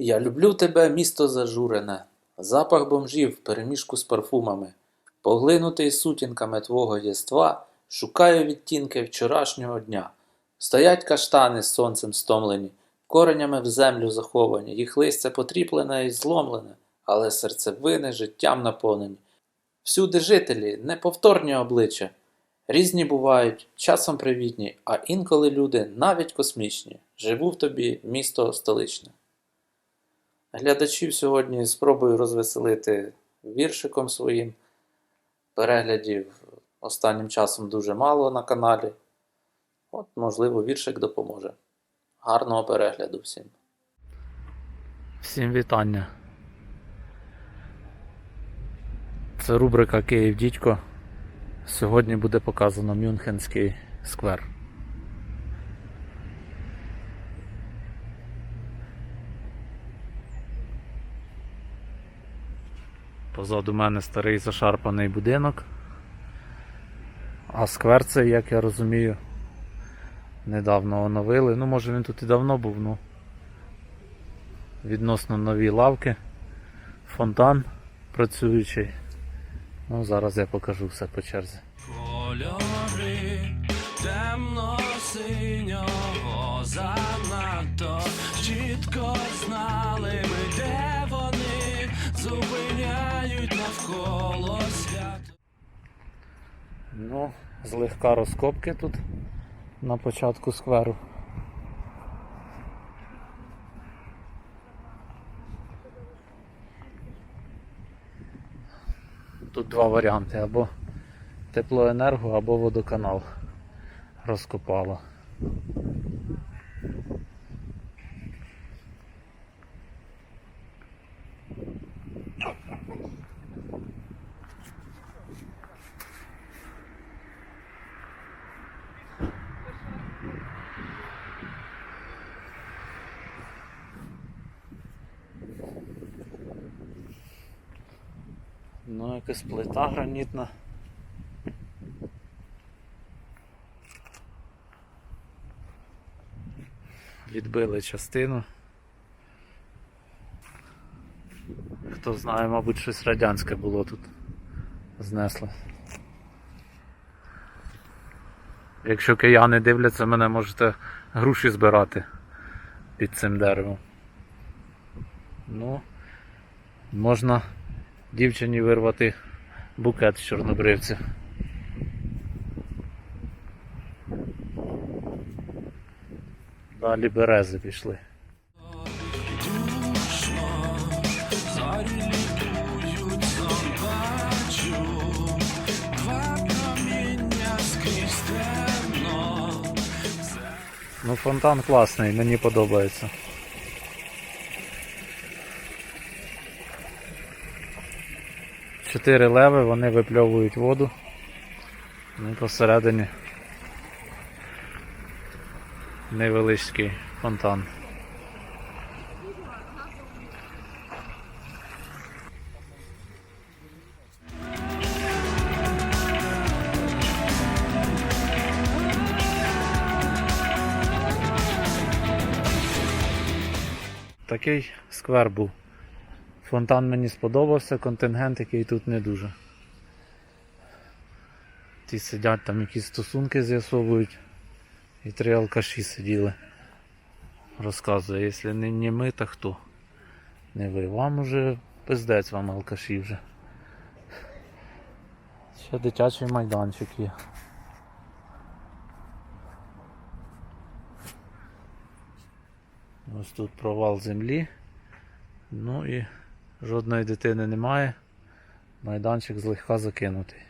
Я люблю тебе, місто зажурене, запах бомжів перемішку з парфумами, поглинутий сутінками твого єства, шукаю відтінки вчорашнього дня. Стоять каштани з сонцем стомлені, коренями в землю заховані, їх листя потріплене і зломлене, але серцевини життям наповнені. Всюди жителі, неповторні обличчя. Різні бувають, часом привітні, а інколи люди навіть космічні. Живу в тобі, місто столичне. Глядачів сьогодні спробую розвеселити віршиком своїм. Переглядів останнім часом дуже мало на каналі. От, можливо, віршик допоможе. Гарного перегляду всім. Всім вітання. Це рубрика Київ Дідько. Сьогодні буде показано Мюнхенський сквер. Позаду мене старий зашарпаний будинок. А сквер цей, як я розумію, недавно оновили. Ну, може він тут і давно був, ну. Відносно нові лавки, фонтан працюючий. Ну, зараз я покажу все по черзі. Кольори темно-синього занадто чітко знали злегка розкопки тут на початку скверу. Тут два варіанти, або теплоенерго, або водоканал розкопало. Ну, якась плита гранітна. Відбили частину. Хто знає, мабуть, щось радянське було тут. Знесли. Якщо кияни дивляться мене, можете груші збирати під цим деревом. Ну, можна дівчині вирвати букет з чорнобривців. Далі берези пішли. Ну фонтан класний, мені подобається. Чотири леви, вони випльовують воду. Ну посередині невеличкий фонтан. Такий сквер був. Фонтан мені сподобався, контингент, який тут не дуже. Ті сидять там якісь стосунки з'ясовують. І три алкаші сиділи. Розказує, якщо не, не ми, то хто? Не ви. Вам уже пиздець вам алкаші вже. Ще дитячий майданчик є. Ось тут провал землі. Ну і жодної дитини немає. Майданчик злегка закинутий.